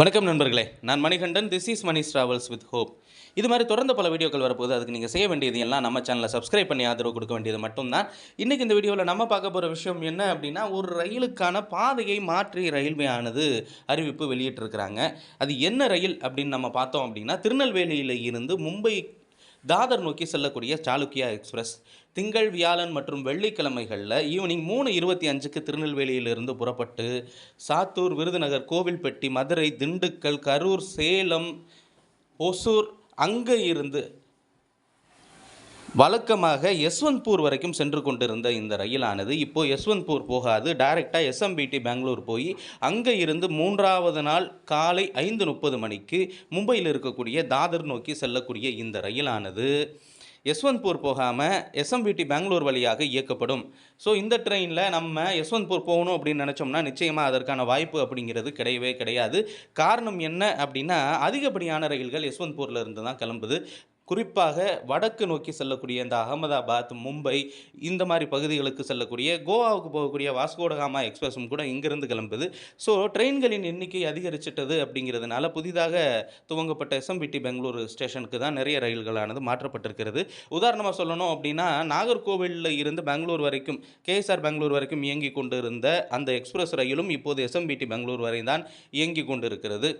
வணக்கம் நண்பர்களே. நான் Manikandan. This is Mani travels with hope இது மாதிரி தொடர்ந்து பல வீடியோக்கள் வரப்போகுது. அதுக்கு நீங்கள் செய்ய வேண்டியது எல்லாம் நம்ம சேனலை சப்ஸ்கிரைப் பண்ணி ஆதரவு கொடுக்க வேண்டியது மட்டும்தான். இன்றைக்கி இந்த வீடியோவில் நம்ம பார்க்க போகிற விஷயம் என்ன அப்படின்னா ஒரு ரயிலுக்கான பாதையை மாற்றி ரயில்வே ஆனது அறிவிப்பு வெளியிட்டிருக்கிறாங்க. அது என்ன ரயில் அப்படின்னு நம்ம பார்த்தோம் அப்படின்னா திருநெல்வேலியில் இருந்து மும்பை தாதர் நோக்கி செல்லக்கூடிய சாளுக்கியா எக்ஸ்பிரஸ் திங்கள் வியாழன் மற்றும் வெள்ளிக்கிழமைகளில் ஈவினிங் மூணு இருபத்தி அஞ்சுக்கு திருநெல்வேலியிலிருந்து புறப்பட்டு சாத்தூர் விருதுநகர் கோவில்பட்டி மதுரை திண்டுக்கல் கரூர் சேலம் ஒசூர் அங்கே இருந்து வழக்கமாக யஸ்வந்த்பூர் வரைக்கும் சென்று கொண்டிருந்த இந்த ரயிலானது இப்போ யஸ்வந்த்பூர் போகாது. டைரெக்டாக எஸ்எம்பிடி பெங்களூர் போய் அங்கே இருந்து மூன்றாவது நாள் காலை ஐந்து முப்பது மணிக்கு மும்பையில் இருக்கக்கூடிய தாதர் நோக்கி செல்லக்கூடிய இந்த ரயிலானது. யஸ்வந்த்பூர் போகாமல் எஸ்எம்பிடி பெங்களூர் வழியாக இயக்கப்படும். ஸோ இந்த ட்ரெயினில் நம்ம யஸ்வந்த்பூர் போகணும் அப்படின்னு நினச்சோம்னா நிச்சயமாக அதற்கான வாய்ப்பு அப்படிங்கிறது கிடையவே கிடையாது. காரணம் என்ன அப்படின்னா அதிகப்படியான ரயில்கள் யஸ்வந்த்பூரில் இருந்து தான் கிளம்புது. குறிப்பாக வடக்கு நோக்கி செல்லக்கூடிய இந்த அகமதாபாத் மும்பை இந்த மாதிரி பகுதிகளுக்கு செல்லக்கூடிய கோவாவுக்கு போகக்கூடிய வாஸ்கோடகாமா எக்ஸ்பிரஸும் கூட இங்கிருந்து கிளம்புது. ஸோ ட்ரெயின்களின் எண்ணிக்கை அதிகரிச்சிட்டது அப்படிங்கிறதுனால புதிதாக துவங்கப்பட்ட எஸ்எம்பிடி பெங்களூர் ஸ்டேஷனுக்கு தான் நிறைய ரயில்களானது மாற்றப்பட்டிருக்கிறது. உதாரணமாக சொல்லணும் அப்படின்னா நாகர்கோவிலில் இருந்து பெங்களூர் வரைக்கும் கேஎஸ்ஆர் பெங்களூர் வரைக்கும் இயங்கி கொண்டு இருந்த அந்த எக்ஸ்பிரஸ் ரயிலும் இப்போது எஸ்எம்பிடி பெங்களூர் வரை தான் இயங்கி கொண்டு இருக்கிறது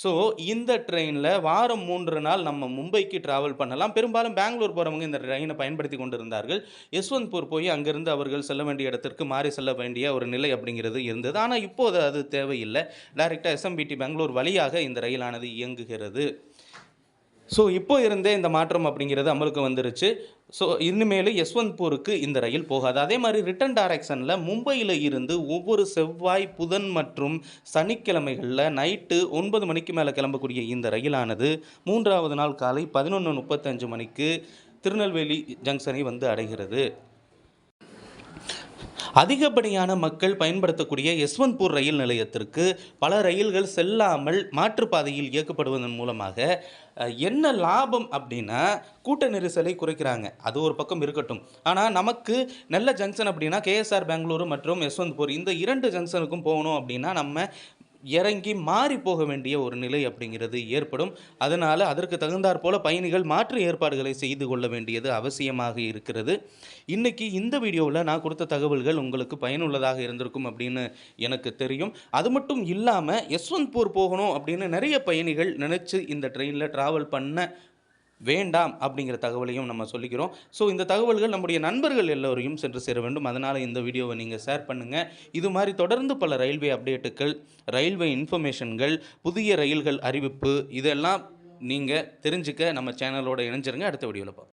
ஸோ இந்த ட்ரெயினில் வாரம் மூன்று நாள் நம்ம மும்பைக்கு ட்ராவல் பண்ணலாம். பெரும்பாலும் பெங்களூர் போகிறவங்க இந்த ட்ரெயினை பயன்படுத்தி கொண்டிருந்தார்கள். யஸ்வந்த்பூர் போய் அங்கிருந்து அவர்கள் செல்ல வேண்டிய இடத்திற்கு மாறி செல்ல வேண்டிய ஒரு நிலை அப்படிங்கிறது இருந்தது. ஆனால் இப்போது அது தேவையில்லை. டைரெக்டாக எஸ்எம்பிடி பெங்களூர் வழியாக இந்த ரயிலானது இயங்குகிறது. ஸோ இப்போ இருந்தே இந்த மாற்றம் அப்படிங்கிறது அமலுக்கு வந்துருச்சு. ஸோ இனிமேல் யஸ்வந்த்பூருக்கு இந்த ரயில் போகாது. அதே மாதிரி ரிட்டன் டைரக்ஷனில் மும்பையில் இருந்து ஒவ்வொரு செவ்வாய் புதன் மற்றும் சனிக்கிழமைகளில் நைட்டு ஒன்பது மணிக்கு மேலே கிளம்பக்கூடிய இந்த ரயிலானது மூன்றாவது நாள் காலை பதினொன்று முப்பத்தஞ்சு மணிக்கு திருநெல்வேலி ஜங்ஷனை வந்து அடைகிறது. அதிகப்படியான மக்கள் பயன்படுத்தக்கூடிய யஸ்வந்த்பூர் ரயில் நிலையத்திற்கு பல ரயில்கள் செல்லாமல் மாற்றுப்பாதையில் இயக்கப்படுவதன் மூலமாக என்ன லாபம் அப்படின்னா கூட்ட நெரிசலை குறைக்கிறாங்க. அது ஒரு பக்கம் இருக்கட்டும். ஆனால் நமக்கு நல்ல ஜங்ஷன் அப்படின்னா கேஎஸ்ஆர் பெங்களூரு மற்றும் யஸ்வந்த்பூர். இந்த இரண்டு ஜங்ஷனுக்கும் போகணும் அப்படின்னா நம்ம இறங்கி மாறி போக வேண்டிய ஒரு நிலை அப்படிங்கிறது ஏற்படும். அதனால் அதற்கு தகுந்தாற் போல பயணிகள் மாற்று ஏற்பாடுகளை செய்து கொள்ள வேண்டியது அவசியமாக இருக்கிறது. இன்றைக்கி இந்த வீடியோவில் நான் கொடுத்த தகவல்கள் உங்களுக்கு பயனுள்ளதாக இருந்திருக்கும் அப்படின்னு எனக்கு தெரியும். அது மட்டும் இல்லாமல் யஸ்வந்த்பூர் போகணும் அப்படின்னு நிறைய பயணிகள் நினச்சி இந்த ட்ரெயினில் ட்ராவல் பண்ண வேண்டாம் அப்படிங்கிற தகவலையும் நம்ம சொல்லிக்கிறோம். ஸோ இந்த தகவல்கள் நம்முடைய நண்பர்கள் எல்லோரையும் சென்று சேர வேண்டும். அதனால் இந்த வீடியோவை நீங்கள் ஷேர் பண்ணுங்கள் இது மாதிரி தொடர்ந்து பல ரயில்வே அப்டேட்டுகள் ரயில்வே இன்ஃபர்மேஷன்கள் புதிய ரயில்கள் அறிவிப்பு இதெல்லாம் நீங்கள் தெரிஞ்சுக்க நம்ம சேனலோட இணைஞ்சிருங்க. அடுத்த வீடியோவில் பார்ப்போம்